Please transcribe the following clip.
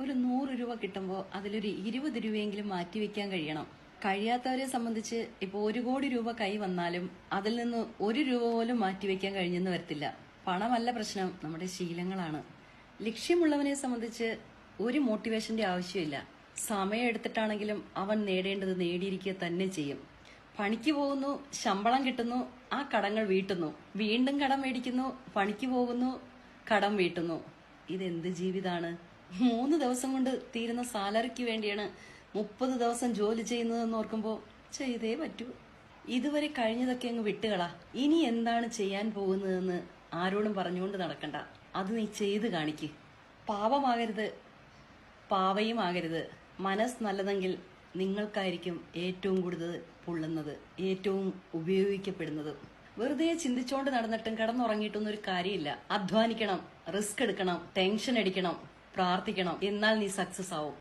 ഒരു നൂറ് രൂപ കിട്ടുമ്പോൾ അതിലൊരു ഇരുപത് രൂപയെങ്കിലും മാറ്റിവെക്കാൻ കഴിയണം. കഴിയാത്തവരെ സംബന്ധിച്ച് ഇപ്പോൾ ഒരു കോടി രൂപ കൈ വന്നാലും അതിൽ നിന്ന് ഒരു രൂപ പോലും മാറ്റിവെക്കാൻ കഴിഞ്ഞെന്ന് വരത്തില്ല. പണമല്ല പ്രശ്നം നമ്മുടെ ശീലങ്ങളാണ്. ലക്ഷ്യമുള്ളവനെ സംബന്ധിച്ച് ഒരു മോട്ടിവേഷന്റെ ആവശ്യമില്ല. സമയം എടുത്തിട്ടാണെങ്കിലും അവൻ നേടേണ്ടത് നേടിയിരിക്കുക തന്നെ ചെയ്യും. പണിക്ക് പോകുന്നു ശമ്പളം കിട്ടുന്നു ആ കടങ്ങൾ വീട്ടുന്നു. വീണ്ടും കടം മേടിക്കുന്നു പണിക്ക് പോകുന്നു കടം വീട്ടുന്നു. ഇതെന്ത് ജീവിതാണ്? മൂന്ന് ദിവസം കൊണ്ട് തീരുന്ന സാലറിക്ക് വേണ്ടിയാണ് മുപ്പത് ദിവസം ജോലി ചെയ്യുന്നതെന്ന് ഓർക്കുമ്പോൾ ചെയ്തേ പറ്റൂ. ഇതുവരെ കഴിഞ്ഞതൊക്കെ അങ്ങ് വിട്ടുകളാ. ഇനി എന്താണ് ചെയ്യാൻ പോകുന്നതെന്ന് ആരോടും പറഞ്ഞുകൊണ്ട് നടക്കണ്ട. അത് നീ ചെയ്ത് കാണിക്ക്. പാപമാകരുത്. പാവയും ആകരുത്. മനസ് നല്ലതെങ്കിൽ നിങ്ങൾക്കായിരിക്കും ഏറ്റവും കൂടുതൽ പൊള്ളുന്നത് ഏറ്റവും ഉപയോഗിക്കപ്പെടുന്നത്. വെറുതെ ചിന്തിച്ചോണ്ട് നടന്നിട്ടും കിടന്നുറങ്ങിയിട്ടൊന്നും ഒരു കാര്യമില്ല. അധ്വാനിക്കണം റിസ്ക് എടുക്കണം ടെൻഷൻ അടിക്കണം. പ്രാർത്ഥിക്കണം. എന്നാൽ നീ സക്സസ് ആവും.